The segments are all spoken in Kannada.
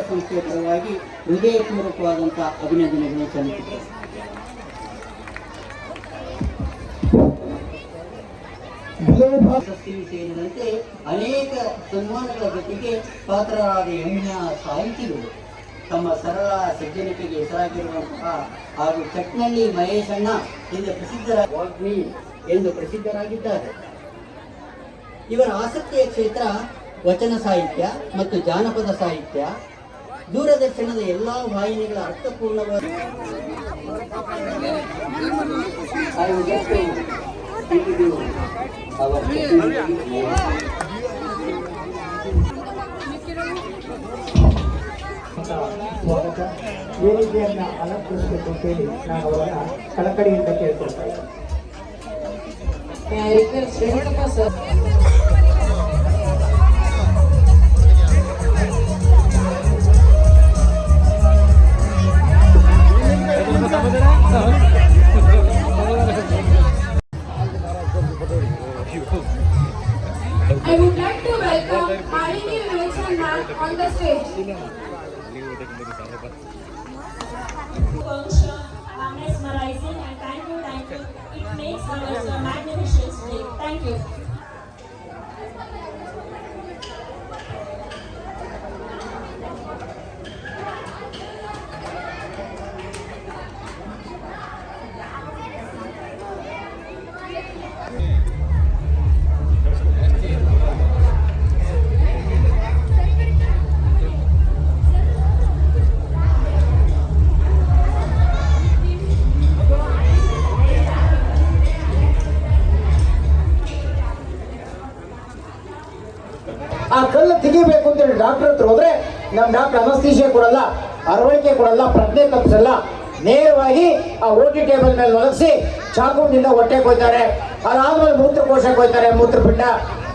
ಸಂಸ್ಥೆಯ ಪರವಾಗಿ ಹೃದಯಪೂರ್ವಕವಾದಂಥ ಅಭಿನಂದನೆಗಳನ್ನು ಪ್ರಶಸ್ತಿ ಸೇರಿದಂತೆ ಅನೇಕ ಸನ್ಮಾನಗಳ ಜೊತೆಗೆ ಪಾತ್ರರಾದ ಹೆಣ್ಣಿನ ಸಾಹಿತಿಗಳು ತಮ್ಮ ಸರಳ ಸಜ್ಜನಿಕೆಗೆ ಹೆಸರಾಗಿರುವಂತಹ ಹಾಗೂ ಚಟ್ನಳ್ಳಿ ಮಹೇಶಣ್ಣ ಇಂದ ಪ್ರಸಿದ್ಧರ ವಾಗ್ಮಿ ಎಂದು ಪ್ರಸಿದ್ಧರಾಗಿದ್ದಾರೆ. ಇವರ ಆಸಕ್ತಿಯ ಕ್ಷೇತ್ರ ವಚನ ಸಾಹಿತ್ಯ ಮತ್ತು ಜಾನಪದ ಸಾಹಿತ್ಯ ದೂರದರ್ಶನದ ಎಲ್ಲಾ ವಾಹಿನಿಗಳ ಅರ್ಥಪೂರ್ಣವಾದ I would like to introduce our distinguished ಸ್ವಾಗತ ವೇದಿಕೆಯನ್ನ ಅಲಂಕರಿಸಬೇಕು ಅಂತೇಳಿ ನಾನು ಅವರನ್ನ ಕಳಕಳಿಯಿಂದ ಕೇಳ್ಕೊಳ್ತಾ ಇದ್ದೀನಿ It makes. Thank you. Doctor ಹತ್ರ ಹೋದ್ರೆ ನಮ್ಮ ಡಾಕ್ಟರ್ ಅನಸ್ತೀಶಿಯ ಕೊಡಲ್ಲ, ಅರವಳಿಕೆ ಕೊಡಲ್ಲ, ಪ್ರಜ್ಞೆ ತಪ್ಪಿಸಲ್ಲ. ನೇರವಾಗಿ ಆ ಓಟಿ ಟೇಬಲ್ ಮೇಲೆ ಒಲಗಿಸಿ ಚಾಕುವಿನಿಂದ ಹೊಟ್ಟೆ ಕೊಯ್ತಾರೆ. ಅದಾದ್ಮೇಲೆ ಮೂತ್ರಕೋಶಕ್ಕೆ ಮೂತ್ರ ಮೂತ್ರಪಿಂಡ.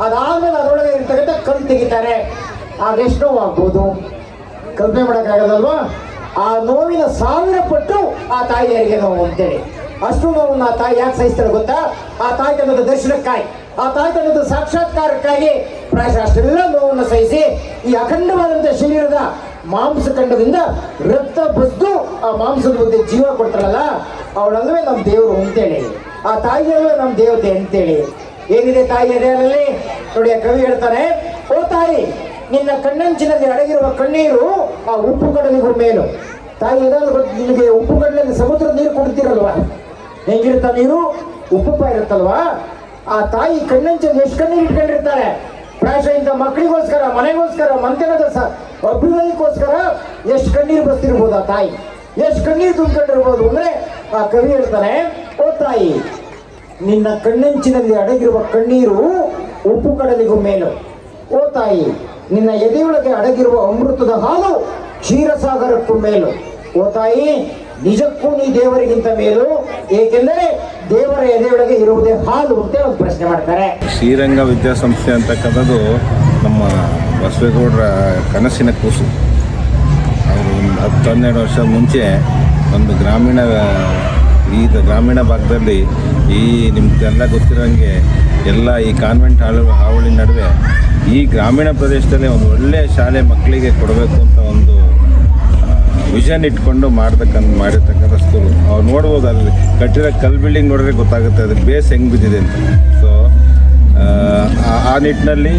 ಅದಾದ್ಮೇಲೆ ಅದರೊಳಗೆ ಇರ್ತಕ್ಕಂಥ ಕಲ್ ತೆಗಿತಾರೆ. ಅದೆಷ್ಟು ನೋವು ಆಗ್ಬೋದು. ಕಲ್ಪನೆ ಮಾಡೋಕ್ಕಾಗದಲ್ವಾ ಆ ನೋವಿನ ಸಾವಿರ ಪಟ್ಟು ಆ ತಾಯಿಯರಿಗೆ ನೋವು ಅಂತೇಳಿ. ಅಷ್ಟು ನೋವನ್ನು ಆ ತಾಯಿ ಯಾಕೆ ಸಹಿಸ್ತಾರೆ ಗೊತ್ತಾ? ಆ ತಾಯ್ತನದ ದರ್ಶನಕ್ಕಾಗಿ. ಆ ತಾಯ್ತನದ ಸಾಕ್ಷಾತ್ಕಾರಕ್ಕಾಗಿ ಪ್ರಾಯಶಃ ಅಷ್ಟೆಲ್ಲ ನೋವನ್ನು ಸಹಿಸಿ ಈ ಅಖಂಡವಾದಂಥ ಶರೀರದ ಮಾಂಸಖಂಡದಿಂದ ರಕ್ತ ಬಸ್ದು ಆ ಮಾಂಸದ ಬಗ್ಗೆ ಜೀವ ಕೊಡ್ತಾರಲ್ಲ ಅವಳಲ್ಲವೇ ನಮ್ಮ ದೇವರು ಅಂತೇಳಿ. ಆ ತಾಯಿಯಲ್ಲವೇ ನಮ್ಮ ದೇವತೆ ಅಂತೇಳಿ. ಏನಿದೆ ತಾಯಿ ಎದೆಯಲ್ಲಿ ನೋಡಿ ಕವಿ ಹೇಳ್ತಾನೆ, ಓ ತಾಯಿ, ನಿನ್ನ ಕಣ್ಣಂಚಿನಲ್ಲಿ ಅಡಗಿರುವ ಕಣ್ಣೀರು ಆ ಉಪ್ಪು ಕಡಲಿಗೂ ಮೇಲು. ತಾಯಿ ಗೊತ್ತು ನಿಮಗೆ ಉಪ್ಪು ಕಡಲಲ್ಲಿ ಸಮುದ್ರ ನೀರು ಕುಡಿತೀರಲ್ವಾ ಹೆಂಗಿರುತ್ತ ನೀರು? ಉಪ್ಪುಪ್ಪ ಇರುತ್ತಲ್ವಾ? ಆ ತಾಯಿ ಕಣ್ಣಂಚಲ್ಲಿ ಎಷ್ಟು ಕಣ್ಣೀರು ಇಟ್ಕೊಂಡಿರ್ತಾರೆ? ಪ್ರಾಯಶಃ ಮಕ್ಕಳಿಗೋಸ್ಕರ, ಮನೆಗೋಸ್ಕರ ಮಂತನದ ಅಭಿವೃದ್ಧಿಗೋಸ್ಕರ ಎಷ್ಟು ಕಣ್ಣೀರು ಬಸ್ತಿರ್ಬೋದು ಆ ತಾಯಿ? ಎಷ್ಟು ಕಣ್ಣೀರು ತುಂಬಿಕೊಂಡಿರ್ಬೋದು ಅಂದ್ರೆ ಆ ಕವಿ ಹೇಳ್ತಾನೆ, ಓ ತಾಯಿ, ನಿನ್ನ ಕಣ್ಣಂಚಿನಲ್ಲಿ ಅಡಗಿರುವ ಕಣ್ಣೀರು ಉಪ್ಪು ಕಡಲಿಗೂ ಮೇಲು. ಓ ತಾಯಿ, ನಿನ್ನ ಎದೆಯೊಳಗೆ ಅಡಗಿರುವ ಅಮೃತದ ಹಾಲು ಕ್ಷೀರಸಾಗರಕ್ಕೂ ಮೇಲು. ಓ ತಾಯಿ ನಿಜಕ್ಕೂ ನೀ ದೇವರಿಗಿಂತ ಮೇಲು, ಏಕೆಂದರೆ ದೇವರ ಎದೆಯೊಳಗೆ ಇರುವುದೇ ಹಾಲು ಅಂತ ಒಂದು ಪ್ರಶ್ನೆ ಮಾಡ್ತಾರೆ. ಶ್ರೀರಂಗ ವಿದ್ಯಾಸಂಸ್ಥೆ ಅಂತಕ್ಕಂಥದ್ದು ನಮ್ಮ ಬಸವೇಗೌಡರ ಕನಸಿನ ಕೂಸು. ಅವರು ಒಂದು ಹತ್ತು ಹನ್ನೆರಡು ವರ್ಷ ಮುಂಚೆ ಒಂದು ಗ್ರಾಮೀಣ, ಈ ಗ್ರಾಮೀಣ ಭಾಗದಲ್ಲಿ ಈ ನಿಮ್ಗೆಲ್ಲ ಗೊತ್ತಿರೋಂಗೆ ಎಲ್ಲ ಈ ಕಾನ್ವೆಂಟ್ ಹಾಳು, ಹಾವಳಿ ನಡುವೆ ಈ ಗ್ರಾಮೀಣ ಪ್ರದೇಶದಲ್ಲಿ ಒಂದು ಒಳ್ಳೆಯ ಶಾಲೆ ಮಕ್ಕಳಿಗೆ ಕೊಡಬೇಕು ಅಂತ ಒಂದು ವಿಷನ್ ಇಟ್ಕೊಂಡು ಮಾಡ್ತಕ್ಕಂಥ ಮಾಡಿರ್ತಕ್ಕಂಥ ಸ್ಕೂಲು ಅವ್ರು ನೋಡ್ಬೋದು ಅಲ್ಲಿ ಕಟ್ಟಿರೋ ಕಲ್ ಬಿಲ್ಡಿಂಗ್ ನೋಡಿದ್ರೆ ಗೊತ್ತಾಗುತ್ತೆ, ಅದ್ರ ಬೇಸ್ ಹೆಂಗೆ ಬಿದ್ದಿದೆ ಅಂತ. ಸೊ ಆ ನಿಟ್ಟಿನಲ್ಲಿ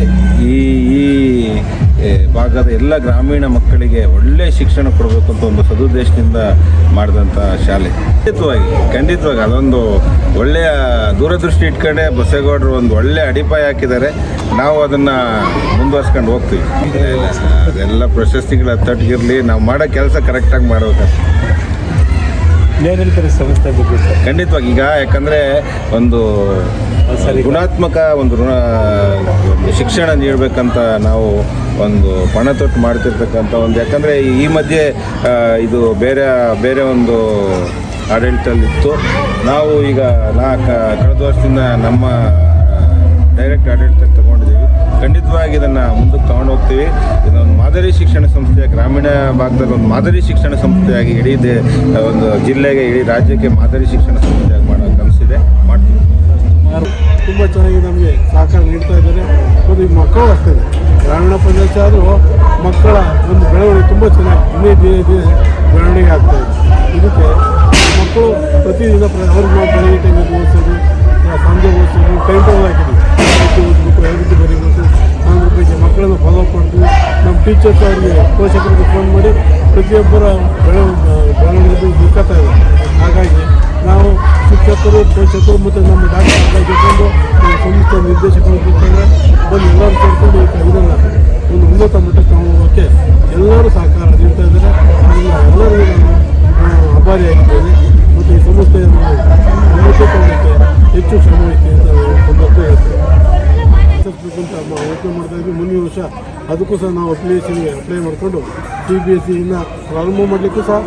ಈ ಈ ಭಾಗದ ಎಲ್ಲ ಗ್ರಾಮೀಣ ಮಕ್ಕಳಿಗೆ ಒಳ್ಳೆ ಶಿಕ್ಷಣ ಕೊಡಬೇಕು ಅಂತ ಒಂದು ಸದುದ್ದೇಶದಿಂದ ಮಾಡಿದಂಥ ಶಾಲೆ. ಖಂಡಿತವಾಗಿ ಖಂಡಿತವಾಗಿ ಅದೊಂದು ಒಳ್ಳೆಯ ದೂರದೃಷ್ಟಿ ಇಟ್ಕೊಂಡೆ ಬಸೇಗೌಡರು ಒಂದು ಒಳ್ಳೆ ಅಡಿಪಾಯ ಹಾಕಿದ್ದಾರೆ. ನಾವು ಅದನ್ನು ಮುಂದುವರ್ಸ್ಕೊಂಡು ಹೋಗ್ತೀವಿ. ಅದೆಲ್ಲ ಪ್ರಶಸ್ತಿಗಳ ತಟ್ಟಿಗಿರಲಿ ನಾವು ಮಾಡೋ ಕೆಲಸ ಕರೆಕ್ಟಾಗಿ ಮಾಡ್ಬೇಕಷ್ಟೆ. ಸಂಸ್ಥೆ ಬಗ್ಗೆ ಸರ್ ಖಂಡಿತವಾಗಿ ಈಗ ಯಾಕಂದರೆ ಒಂದು ಸರಿ. ಗುಣಾತ್ಮಕ ಒಂದು ಋಣ ಶಿಕ್ಷಣ ನೀಡಬೇಕಂತ ನಾವು ಒಂದು ಪಣ ತೊಟ್ಟು ಮಾಡ್ತಿರ್ತಕ್ಕಂಥ ಒಂದು ಯಾಕಂದರೆ ಈ ಮಧ್ಯೆ ಇದು ಬೇರೆ ಬೇರೆ ಒಂದು ಆಡಳಿತದಲ್ಲಿತ್ತು ನಾವು ಈಗ ನಾ ಕಳೆದ ವರ್ಷದಿಂದ ನಮ್ಮ ಡೈರೆಕ್ಟ್ ಆಡಳಿತ ಖಂಡಿತವಾಗಿ ಇದನ್ನು ಮುಂದಕ್ಕೆ ತಗೊಂಡು ಹೋಗ್ತೀವಿ. ಇದೊಂದು ಮಾದರಿ ಶಿಕ್ಷಣ ಸಂಸ್ಥೆ ಗ್ರಾಮೀಣ ಭಾಗದಲ್ಲಿ ಒಂದು ಮಾದರಿ ಶಿಕ್ಷಣ ಸಂಸ್ಥೆಯಾಗಿ ಇಡೀ ಒಂದು ಜಿಲ್ಲೆಗೆ, ಇಡೀ ರಾಜ್ಯಕ್ಕೆ ಮಾದರಿ ಶಿಕ್ಷಣ ಸಂಸ್ಥೆಯಾಗಿ ಮಾಡೋ ಕನಸಿದೆ ಮಾಡ್ತೀವಿ. ತುಂಬ ಚೆನ್ನಾಗಿ ನಮಗೆ ಸಹಕಾರ ನೀಡ್ತಾ ಇದ್ದಾರೆ. ಮತ್ತು ಈ ಮಕ್ಕಳು ಅಷ್ಟೇ. ಗ್ರಾಮೀಣ ಪ್ರದೇಶ ಆದರೂ ಮಕ್ಕಳ ಒಂದು ಬೆಳವಣಿಗೆ ತುಂಬ ಚೆನ್ನಾಗಿ ದಿನೇ ದಿನೇ ದಿನೇ ಬೆಳವಣಿಗೆ ಆಗ್ತಾ ಇದೆ. ಇದಕ್ಕೆ ಮಕ್ಕಳು ಪ್ರತಿದಿನ ಪ್ರ- ಅವ್ರಿಗೆ ಬೆಳಗ್ಗೆ ಟೈಮಿಗೆ ಓದಿಸೋದು ಸಂಜೆ ಓದಿಸೋದು, ಟೈಮ್ ಟೇಬಲ್ ಹಾಕಿದ್ವಿ ಓದಬೇಕು ಬರೀಬೇಕು ಮಕ್ಕಳನ್ನು ಫಾಲೋ ಮಾಡ್ತೀವಿ ನಮ್ಮ ಟೀಚರ್ಸ್ ಅವರಿಗೆ ಪೋಷಕರಿಗೆ ಫೋನ್ ಮಾಡಿ ಪ್ರತಿಯೊಬ್ಬರ ಬೆಳೆ ಬೆಳವಣಿಗೆ ದುಃಖತಾ ಇದೆ ಹಾಗಾಗಿ ನಾವು ಶಿಕ್ಷಕರು ಪೋಷಕರು ಮತ್ತು ನಮ್ಮ ಡಾಕ್ಟರ್ ಜೊತೆಗೊಂಡು ನಮ್ಮ ಸಂಸ್ಥೆ ನಿರ್ದೇಶಕರು ಜೊತೆಗೆ ಬಂದು ಎಲ್ಲರೂ ಸೇರಿಕೊಂಡು ಇದನ್ನು ಒಂದು ಉನ್ನತ ಮಟ್ಟಕ್ಕೆ ಹೋಗೋಕ್ಕೆ ಎಲ್ಲರೂ ಸಹಕಾರ ನೀಡ್ತಾ ಇದ್ದಾರೆ ಎಲ್ಲರಿಗೂ ನಾನು ಆ, ಆಭಾರಿಯಾಗಿದ್ದೇನೆ ಮತ್ತು ಈ ಸಂಸ್ಥೆಯನ್ನು ಉನ್ನತ ಹೆಚ್ಚು ಶ್ರಮ ಐತಿ ಅಂತ ವಿಸ್ತರಿಸಬೇಕು ಅಂತ ಯೋಚನೆ ಮಾಡ್ತಾ ಇದ್ವಿ. ಮುಂದಿನ ವರ್ಷ ಅದಕ್ಕೂ ಸಹ ನಾವು ಅಪ್ಲಿಕೇಶನ್ಗೆ ಅಪ್ಲೈ ಮಾಡಿಕೊಂಡು ಸಿ ಬಿ ಎಸ್ ಸಿಯಿಂದ ಪ್ರಾರಂಭ ಮಾಡಲಿಕ್ಕೂ ಸಹ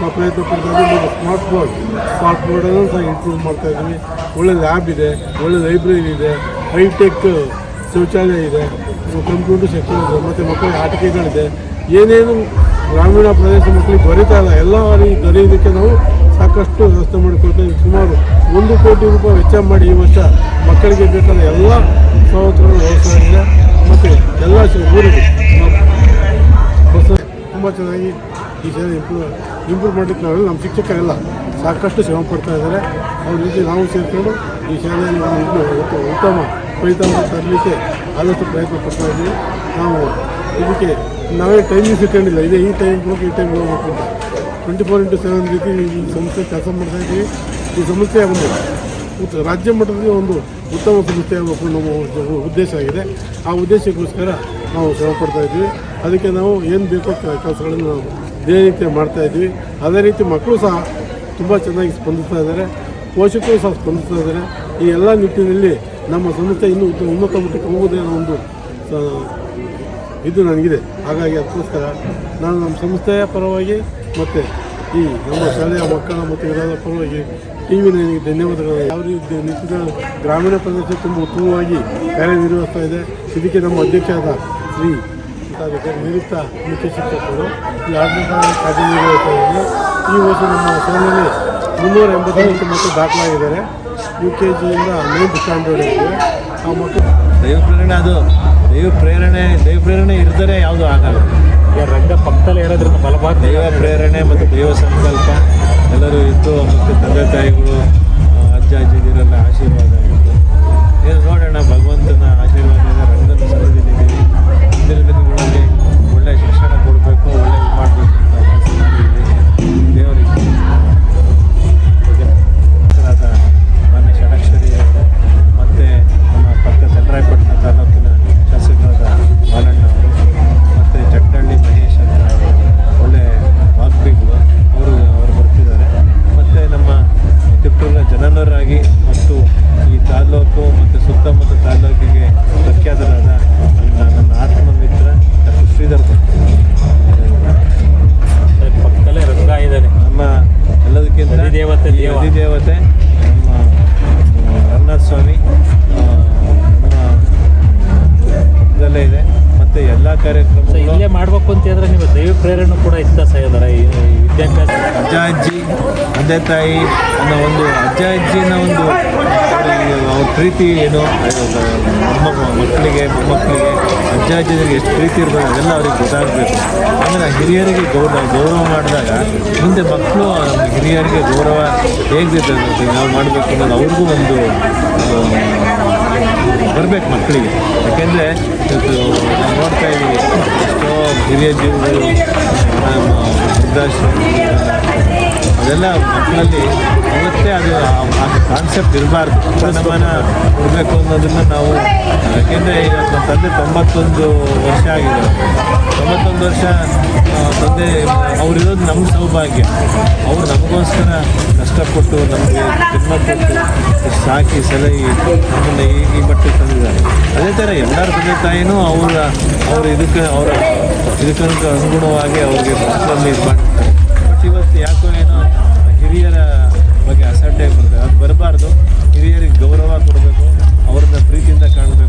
ನಾವು ಪ್ರಯತ್ನ ಪಡ್ತಾ ಸ್ಮಾರ್ಟ್ ಬೋರ್ಡ್ ಸ್ಮಾರ್ಟ್ ಬೋರ್ಡನ್ನು ಸಹ ಇಂಪ್ರೂವ್ ಮಾಡ್ತಾ ಇದ್ದೀವಿ ಒಳ್ಳೆ ಲ್ಯಾಬ್ ಇದೆ, ಒಳ್ಳೆ ಲೈಬ್ರರಿ ಇದೆ ಹೈಟೆಕ್ ಶೌಚಾಲಯ ಇದೆ ಕಂಪ್ಯೂಟರ್ ಸೆಕ್ಷನ್ ಇದೆ, ಮತ್ತು ಮಕ್ಕಳಿಗೆ ಆಟಿಕೆಗಳಿದೆ. ಏನೇನು ಗ್ರಾಮೀಣ ಪ್ರದೇಶ ಮಕ್ಕಳಿಗೆ ದೊರೀತಾ ಇಲ್ಲ ಎಲ್ಲ ರೀ ದೊರೆಯೋದಕ್ಕೆ ನಾವು ಸಾಕಷ್ಟು ವ್ಯವಸ್ಥೆ ಮಾಡಿಕೊಡ್ತೇವೆ ಸುಮಾರು ಒಂದು ಕೋಟಿ ರೂಪಾಯಿ ವೆಚ್ಚ ಮಾಡಿ ಈ ವರ್ಷ ಮಕ್ಕಳಿಗೆ ಬೇಕಾದ ಎಲ್ಲ ಸವಲತ್ತುಗಳನ್ನು ಒದಗಿಸಲಾಗಿದೆ ಮತ್ತು ಎಲ್ಲ ಊರಿಗೆ ತುಂಬ ಚೆನ್ನಾಗಿ ಈ ಸೇವೆ ಇಂಪ್ರೂವ್ ಇಂಪ್ರೂವ್ ಮಾಡಲಿಕ್ಕೆ ನಾವೆಲ್ಲ ನಮ್ಮ ಶಿಕ್ಷಕರೆಲ್ಲ ಸಾಕಷ್ಟು ಶ್ರಮ ಪಡ್ತಾ ಇದ್ದಾರೆ. ಅವ್ರ ರೀತಿ ನಾವು ಸೇರಿಕೊಂಡು ಈ ಶಾಲೆಯಲ್ಲಿ ನಾವು ಉತ್ತಮ ಫಲಿತಾಂಶ ತರಲಿಕ್ಕೆ ಆದಷ್ಟು ಪ್ರಯತ್ನ ಪಡ್ತಾ ಇದ್ದೀವಿ. ನಾವು ಇದಕ್ಕೆ ನಾವೇ ಟೈಮಿಂಗ್ ಇಟ್ಕೊಂಡಿಲ್ಲ ಇದೇ ಈ ಟೈಮ್ ಹೋಗಿ ಈ ಟೈಮ್ ಹೋಗ್ಬೇಕು ಟ್ವೆಂಟಿ ಫೋರ್ ಇಂಟು ಸೆವೆನ್ ರೀತಿ ಈ ಸಂಸ್ಥೆ ಕೆಲಸ ಮಾಡ್ತಾ ಇದ್ದೀವಿ. ಈ ಸಂಸ್ಥೆ ಒಂದು ರಾಜ್ಯ ಮಟ್ಟದಲ್ಲಿ ಒಂದು ಉತ್ತಮ ಸಂಸ್ಥೆ ಆಗಬೇಕು ನಮ್ಮ ಉದ್ದ- ಉದ್ದೇಶ ಆಗಿದೆ. ಆ ಉದ್ದೇಶಕ್ಕೋಸ್ಕರ ನಾವು ಶ್ರಮ ಪಡ್ತಾ ಇದ್ವಿ ಅದಕ್ಕೆ ನಾವು ಏನು ಬೇಕೋ ಕೆಲಸಗಳನ್ನು ನಾವು ದಿನನಿತ್ಯ ಮಾಡ್ತಾ ಇದ್ವಿ ಅದೇ ರೀತಿ ಮಕ್ಕಳು ಸಹ ತುಂಬ ಚೆನ್ನಾಗಿ ಸ್ಪಂದಿಸ್ತಾ ಇದ್ದಾರೆ. ಪೋಷಕರು ಸಹ ಸ್ಪಂದಿಸ್ತಾ ಇದ್ದಾರೆ. ಈ ಎಲ್ಲ ನಿಟ್ಟಿನಲ್ಲಿ ನಮ್ಮ ಸಂಸ್ಥೆ ಇನ್ನೂ ಉತ್ತಮ ಉನ್ನತ ಮಟ್ಟಕ್ಕೆ ಹೋಗೋದೇ ಒಂದು ಇದು ನನಗಿದೆ. ಹಾಗಾಗಿ ಅದಕ್ಕೋಸ್ಕರ ನಾನು ನಮ್ಮ ಸಂಸ್ಥೆಯ ಪರವಾಗಿ ಮತ್ತು ಈ ನಮ್ಮ ಶಾಲೆಯ ಮಕ್ಕಳ ಮತ್ತು ಎಲ್ಲರ ಪರವಾಗಿ ಟಿ ವಿ ನನಗೆ ಧನ್ಯವಾದಗಳು. ಯಾವ ರೀತಿ ನಿಂತಿದ್ದ ಗ್ರಾಮೀಣ ಪ್ರದೇಶ ತುಂಬ ಉತ್ತಮವಾಗಿ ಕಾರ್ಯನಿರ್ವಹಿಸ್ತಾ ಇದೆ. ಇದಕ್ಕೆ ನಮ್ಮ ಅಧ್ಯಕ್ಷರಾದ ಶ್ರೀ ನಿವೃತ್ತ ಮುಖ್ಯ ಶಿಕ್ಷಕರು ಈ ಆಡಳಿತ ಕಾರ್ಯನಿರ್ವಹಿಸ್ತಾ ಇದ್ದಾರೆ. ಈ ವರ್ಷ ನಮ್ಮ ಶಾಲೆಯಲ್ಲಿ ಮುನ್ನೂರ ಎಂಬತ್ತೈದು ಮಕ್ಕಳು ದಾಖಲಾಗಿದ್ದಾರೆ. ಯು ಕೆ ಜಿಯಿಂದ ನೈನ್ತ್ ಇದೆ. ಆ ಮಕ್ಕಳು ದೈವ ಪ್ರೇರಣೆ ಅದು. ದೈವ ಪ್ರೇರಣೆ ದೈವ ಪ್ರೇರಣೆ ಇರ್ದರೆ ಯಾವುದು ಆಗಲ್ಲ. ರಂಗ ಪಕ್ಕದಲ್ಲಿ ಇರೋದ್ರಿಂದ ಬಲಭಾಗ ದೈವ ಪ್ರೇರಣೆ ಮತ್ತು ದೈವ ಸಂಕಲ್ಪ ಎಲ್ಲರೂ ಇದ್ದು ಮತ್ತು ತಂದೆ ತಾಯಿಗಳು ಅಜ್ಜ ಅಜ್ಜಿದಿರೆಲ್ಲ ಆಶೀರ್ವಾದ ಇದೆ ನೋಡೋಣ, ಭಗವಂತನ ಆಶೀರ್ವಾದದಿಂದ ಮತ್ತು ಎಲ್ಲ ಕಾರ್ಯಕ್ರಮ ಇಲ್ಲೇ ಮಾಡ್ಬೇಕು ಅಂತ ಹೇಳಿದ್ರೆ ನೀವು ದೈವ ಪ್ರೇರಣೆ ಕೂಡ ಇತ್ತ ಸಹೋದರ ವಿದ್ಯಾಭ್ಯಾಸ ಅಜ್ಜ ಅಜ್ಜಿ ತಂದೆ ತಾಯಿ ಅನ್ನೋ ಒಂದು ಅಜ್ಜ ಅಜ್ಜಿನ ಒಂದು ಅವ್ರ ಪ್ರೀತಿ ಏನು? ಮಕ್ಕಳಿಗೆ ಮೊಮ್ಮಕ್ಕಳಿಗೆ ಅಜ್ಜ ಅಜ್ಜಿಗಳಿಗೆ ಎಷ್ಟು ಪ್ರೀತಿ ಇರ್ಬೇಕು ಅದೆಲ್ಲ ಅವ್ರಿಗೆ ಗೊತ್ತಾಗಬೇಕು. ಆ ಹಿರಿಯರಿಗೆ ಗೌರವ ಗೌರವ ಮಾಡಿದಾಗ ಮುಂದೆ ಮಕ್ಕಳು ಹಿರಿಯರಿಗೆ ಗೌರವ ಹೇಗೆ ನಾವು ಮಾಡಬೇಕು ಅನ್ನೋದು ಅವ್ರಿಗೂ ಒಂದು ಬರಬೇಕು ಮಕ್ಕಳಿಗೆ. ಯಾಕೆಂದರೆ ನೋಡ್ತಾ ಇದ್ದೀವಿ ಎಷ್ಟೋ ಹಿರಿಯ ಜೀವಗಳು ಅದೆಲ್ಲ ಮಕ್ಕಳಲ್ಲಿ ಇವತ್ತೇ ಅದು ಆ ಕಾನ್ಸೆಪ್ಟ್ ಇರಬಾರ್ದು. ಸ್ಥಾನಮಾನ ಕೊಡಬೇಕು ಅನ್ನೋದನ್ನು ನಾವು ಯಾಕೆಂದರೆ ನಮ್ಮ ತಂದೆ ತೊಂಬತ್ತೊಂದು ವರ್ಷ ಆಗಿದೆ. ತೊಂಬತ್ತೊಂದು ವರ್ಷ ತಂದೆ, ಅವರಿರೋದು ನಮ್ಮ ಸೌಭಾಗ್ಯ. ಅವರು ನಮಗೋಸ್ಕರ ಕಷ್ಟಪಟ್ಟು ನಮಗೆ ಜನ್ಮ ಸಾಕಿ ಸಲಹಿ ನಮ್ಮನ್ನು ಈ ಈ ಮಟ್ಟಿಗೆ ತಂದಿದ್ದಾರೆ. ಅದೇ ಥರ ಎಲ್ಲರ ತಂದೆ ತಾಯಿನೂ ಅವರ, ಅವ್ರ ಇದಕ್ಕೆ, ಅವರ ಇದಕ್ಕೆ ಅನುಗುಣವಾಗಿ ಅವ್ರಿಗೆ ಮಕ್ಕಳಲ್ಲಿ ಇದು ಮಾಡಿರ್ತಾರೆ ಬಟ್ ಇವತ್ತು ಯಾಕೋ ಏನೋ ಹಿರಿಯರ ಬಗ್ಗೆ ಅಸಡ್ಡೆ ಬರ್ತದೆ ಅದು ಬರಬಾರ್ದು. ಹಿರಿಯರಿಗೆ ಗೌರವ ಕೊಡಬೇಕು. ಅವ್ರನ್ನ ಪ್ರೀತಿಯಿಂದ ಕಾಣಬೇಕು.